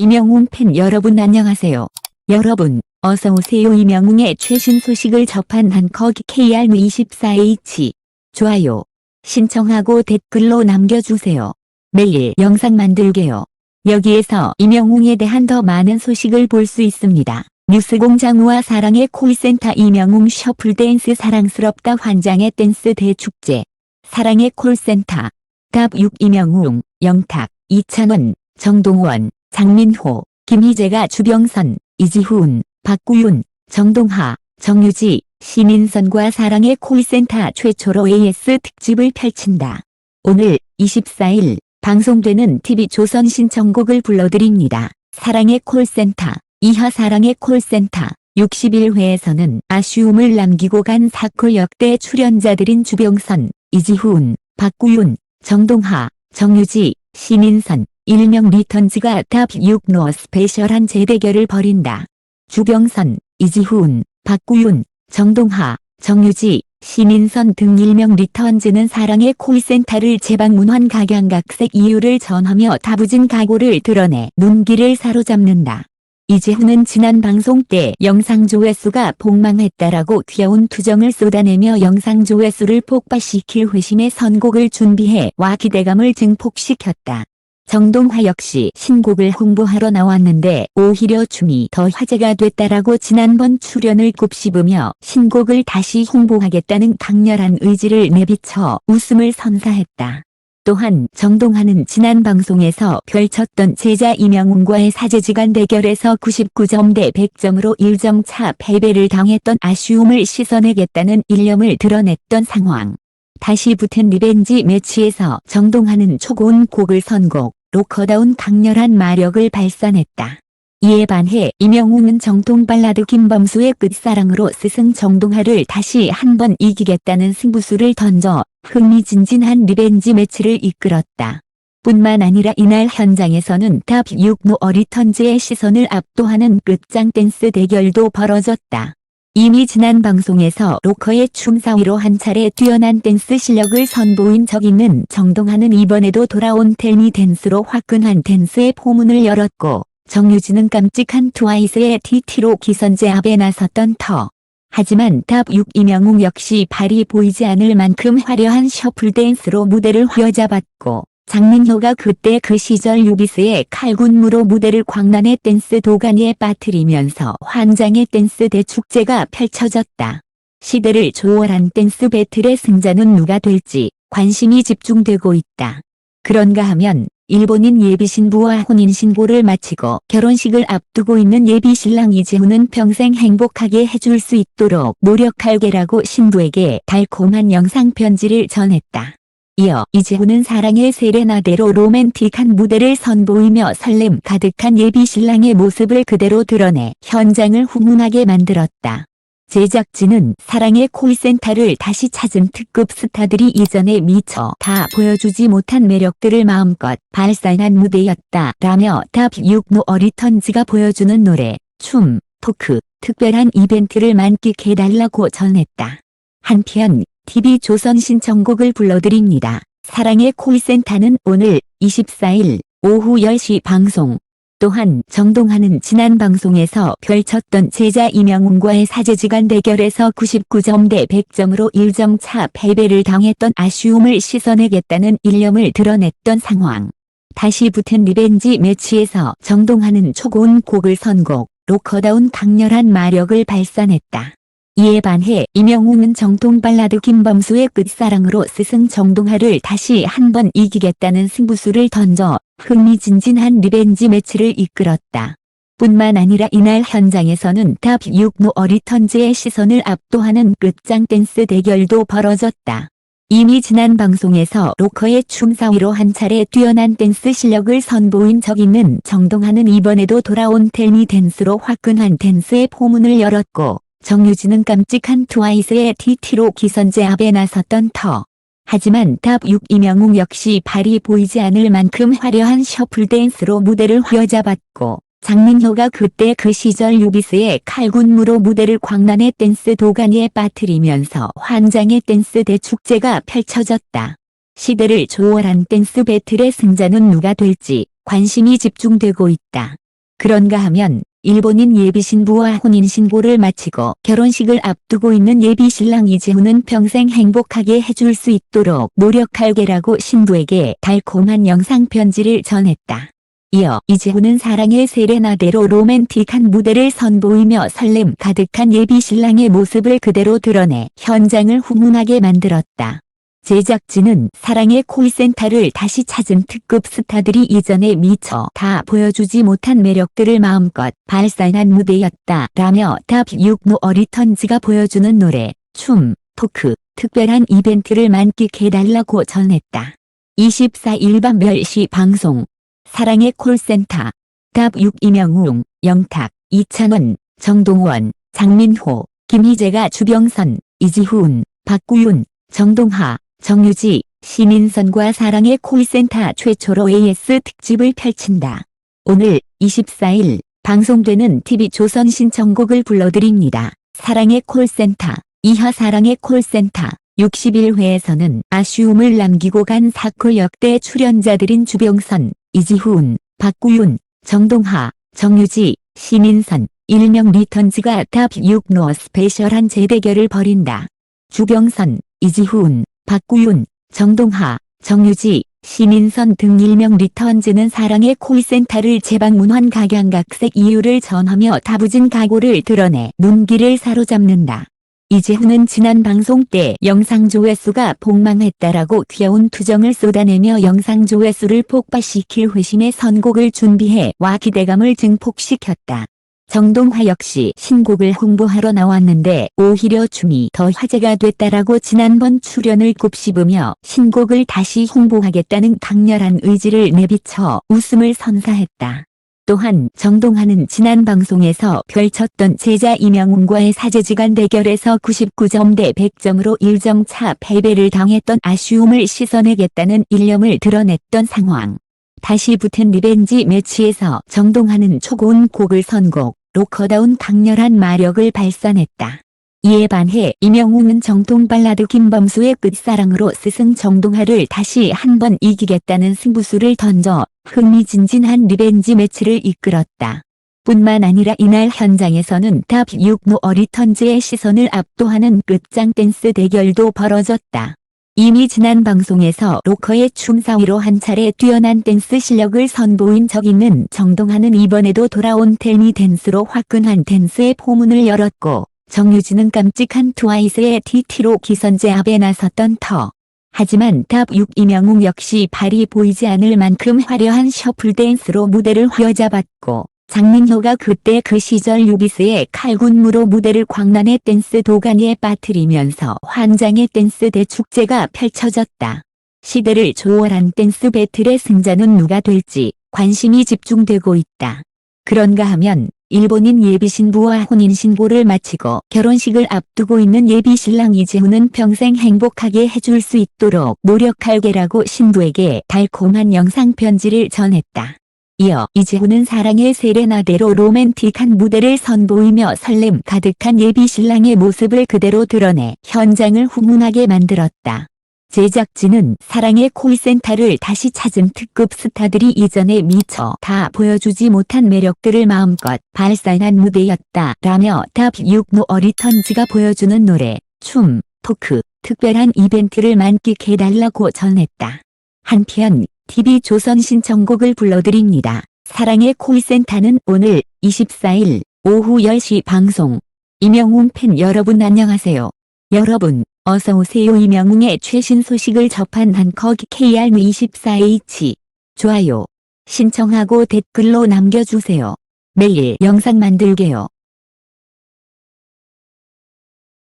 이명웅 팬 여러분 안녕하세요. 여러분, 어서오세요. 이명웅의 최신 소식을 접한 한커기 KR24H. 좋아요, 신청하고 댓글로 남겨주세요. 매일 영상 만들게요. 여기에서 이명웅에 대한 더 많은 소식을 볼 수 있습니다. 뉴스공장 우와 사랑의 콜센터 이명웅 셔플댄스 사랑스럽다 환장의 댄스 대축제. 사랑의 콜센터. 답 6 이명웅, 영탁, 이찬원, 정동원, 장민호, 김희재가 주병선, 이지훈, 박구윤, 정동하, 정유지, 시민선과 사랑의 콜센터 최초로 AS 특집을 펼친다. 오늘 24일 방송되는 TV조선 신청곡을 불러드립니다. 사랑의 콜센터, 이하 사랑의 콜센터 61회에서는 아쉬움을 남기고 간 사콜 역대 출연자들인 주병선, 이지훈, 박구윤, 정동하, 정유지, 신인선, 일명 리턴즈가 탑 6 노 스페셜한 재대결을 벌인다. 주병선, 이지훈, 박구윤, 정동하, 정유지, 신인선 등 일명 리턴즈는 사랑의 콜센터를 재방문한 각양각색 이유를 전하며 다부진 각오를 드러내 눈길을 사로잡는다. 이지훈은 지난 방송 때 영상 조회수가 폭망했다라고 귀여운 투정을 쏟아내며 영상 조회수를 폭발시킬 회심의 선곡을 준비해 와 기대감을 증폭시켰다. 정동화 역시 신곡을 홍보하러 나왔는데 오히려 춤이 더 화제가 됐다라고 지난번 출연을 곱씹으며 신곡을 다시 홍보하겠다는 강렬한 의지를 내비쳐 웃음을 선사했다. 또한 정동하는 지난 방송에서 펼쳤던 제자 이명웅과의 사제지간 대결에서 99점 대 100점으로 1점 차 패배를 당했던 아쉬움을 씻어내겠다는 일념을 드러냈던 상황. 다시 붙은 리벤지 매치에서 정동하는 초고운 곡을 선곡, 로커다운 강렬한 마력을 발산했다. 이에 반해 이명웅은 정통 발라드 김범수의 끝사랑으로 스승 정동하를 다시 한 번 이기겠다는 승부수를 던져 흥미진진한 리벤지 매치를 이끌었다. 뿐만 아니라 이날 현장에서는 탑 6 노어 리 턴즈의 시선을 압도하는 끝장 댄스 대결도 벌어졌다. 이미 지난 방송에서 로커의 춤 사위로 한 차례 뛰어난 댄스 실력을 선보인 적 있는 정동하는 이번에도 돌아온 텔미 댄스로 화끈한 댄스의 포문을 열었고 정유진은 깜찍한 트와이스의 TT로 기선제 앞에 나섰던 터. 하지만 탑6 이명웅 역시 발이 보이지 않을 만큼 화려한 셔플 댄스로 무대를 휘어잡았고 장민호가 그때 그 시절 유비스의 칼군무로 무대를 광란의 댄스 도가니에 빠뜨리면서 환장의 댄스 대축제가 펼쳐졌다. 시대를 초월한 댄스 배틀의 승자는 누가 될지 관심이 집중되고 있다. 그런가 하면 일본인 예비신부와 혼인신고를 마치고 결혼식을 앞두고 있는 예비신랑 이재훈은 평생 행복하게 해줄 수 있도록 노력할 게라고 신부에게 달콤한 영상 편지를 전했다. 이어 이재훈은 사랑의 세레나데로 로맨틱한 무대를 선보이며 설렘 가득한 예비신랑의 모습을 그대로 드러내 현장을 훈훈하게 만들었다. 제작진은 사랑의 콜센터를 다시 찾은 특급 스타들이 이전에 미처 다 보여주지 못한 매력들을 마음껏 발산한 무대였다 라며 탑6 노어 리턴즈가 보여주는 노래, 춤, 토크, 특별한 이벤트를 만끽해달라고 전했다. 한편 TV조선 신청곡을 불러드립니다. 사랑의 콜센터는 오늘 24일 오후 10시 방송 또한 정동하는 지난 방송에서 펼쳤던 제자 이명웅과의 사제지간 대결에서 99점 대 100점으로 1점 차 패배를 당했던 아쉬움을 씻어내겠다는 일념을 드러냈던 상황. 다시 붙은 리벤지 매치에서 정동하는 초고운 곡을 선곡, 로커다운 강렬한 마력을 발산했다. 이에 반해 이명웅은 정통 발라드 김범수의 끝사랑으로 스승 정동하를 다시 한 번 이기겠다는 승부수를 던져 흥미진진한 리벤지 매치를 이끌었다. 뿐만 아니라 이날 현장에서는 탑 6 노 어 리턴즈의 시선을 압도하는 끝장 댄스 대결도 벌어졌다. 이미 지난 방송에서 로커의 춤 사위로 한 차례 뛰어난 댄스 실력을 선보인 적 있는 정동하는 이번에도 돌아온 텔미 댄스로 화끈한 댄스의 포문을 열었고 정유진은 깜찍한 트와이스의 TT로 기선제 앞에 나섰던 터. 하지만 탑 6 이명웅 역시 발이 보이지 않을 만큼 화려한 셔플 댄스로 무대를 휘어잡았고 장민호가 그때 그 시절 유비스의 칼군무로 무대를 광란의 댄스 도가니에 빠뜨리면서 환장의 댄스 대축제가 펼쳐졌다. 시대를 초월한 댄스 배틀의 승자는 누가 될지 관심이 집중되고 있다. 그런가 하면 일본인 예비신부와 혼인신고를 마치고 결혼식을 앞두고 있는 예비신랑 이재훈은 평생 행복하게 해줄 수 있도록 노력할게라고 신부에게 달콤한 영상 편지를 전했다. 이어 이재훈은 사랑의 세레나데로 로맨틱한 무대를 선보이며 설렘 가득한 예비신랑의 모습을 그대로 드러내 현장을 훈훈하게 만들었다. 제작진은 사랑의 콜센터를 다시 찾은 특급 스타들이 이전에 미처 다 보여주지 못한 매력들을 마음껏 발산한 무대였다 라며 탑 6노 어 리턴즈가 보여주는 노래, 춤, 토크, 특별한 이벤트를 만끽해달라고 전했다. 24일 밤 10시 방송 사랑의 콜센터 탑6 이명웅, 영탁, 이찬원, 정동원, 장민호, 김희재가 주병선, 이지훈, 박구윤, 정동하, 정유지, 시민선과 사랑의 콜센터 최초로 AS 특집을 펼친다. 오늘 24일 방송되는 TV조선 신청곡을 불러드립니다. 사랑의 콜센터, 이하 사랑의 콜센터 61회에서는 아쉬움을 남기고 간 사콜 역대 출연자들인 주병선, 이지훈, 박구윤, 정동하, 정유지, 시민선, 일명 리턴즈가 탑 6노 스페셜한 재대결을 벌인다. 주병선, 이지훈, 박구윤, 정동하, 정유지, 시민선 등 일명 리턴즈는 사랑의 콜센터를 재방문한 각양각색 이유를 전하며 다부진 각오를 드러내 눈길을 사로잡는다. 이재훈은 지난 방송 때 영상 조회수가 폭망했다라고 귀여운 투정을 쏟아내며 영상 조회수를 폭발시킬 회심의 선곡을 준비해 와 기대감을 증폭시켰다. 정동화 역시 신곡을 홍보하러 나왔는데 오히려 춤이 더 화제가 됐다라고 지난번 출연을 곱씹으며 신곡을 다시 홍보하겠다는 강렬한 의지를 내비쳐 웃음을 선사했다. 또한 정동하는 지난 방송에서 펼쳤던 제자 이명웅과의 사제지간 대결에서 99점 대 100점으로 1점 차 패배를 당했던 아쉬움을 씻어내겠다는 일념을 드러냈던 상황. 다시 붙은 리벤지 매치에서 정동하는 초고운 곡을 선곡, 로커다운 강렬한 마력을 발산했다. 이에 반해 이명웅은 정통 발라드 김범수의 끝사랑으로 스승 정동하를 다시 한 번 이기겠다는 승부수를 던져 흥미진진한 리벤지 매치를 이끌었다. 뿐만 아니라 이날 현장에서는 탑 6 노 어리턴즈의 시선을 압도하는 끝장 댄스 대결도 벌어졌다. 이미 지난 방송에서 로커의 춤 사위로 한 차례 뛰어난 댄스 실력을 선보인 적 있는 정동하는 이번에도 돌아온 텔미 댄스로 화끈한 댄스의 포문을 열었고 정유진은 깜찍한 트와이스의 TT로 기선제 앞에 나섰던 터. 하지만 탑 6 이명웅 역시 발이 보이지 않을 만큼 화려한 셔플 댄스로 무대를 휘어잡았고 장민호가 그때 그 시절 유비스의 칼군무로 무대를 광란의 댄스 도가니에 빠뜨리면서 환장의 댄스 대축제가 펼쳐졌다. 시대를 초월한 댄스 배틀의 승자는 누가 될지 관심이 집중되고 있다. 그런가 하면 일본인 예비신부와 혼인신고를 마치고 결혼식을 앞두고 있는 예비신랑 이재훈은 평생 행복하게 해줄 수 있도록 노력할게라고 신부에게 달콤한 영상 편지를 전했다. 이어 이재훈은 사랑의 세레나데로 로맨틱한 무대를 선보이며 설렘 가득한 예비 신랑의 모습을 그대로 드러내 현장을 훈훈하게 만들었다. 제작진은 사랑의 콜센터를 다시 찾은 특급 스타들이 이전에 미처 다 보여주지 못한 매력들을 마음껏 발산한 무대였다 라며 탑 6노 어리턴즈가 보여주는 노래, 춤, 토크, 특별한 이벤트를 만끽해달라고 전했다. 한편 TV조선 신청곡을 불러드립니다. 사랑의 콜센터는 오늘 24일 오후 10시 방송. 이명웅 팬 여러분 안녕하세요. 여러분 어서오세요 이명웅의 최신 소식을 접한 한커기 KR24H 좋아요 신청하고 댓글로 남겨주세요. 매일 영상 만들게요.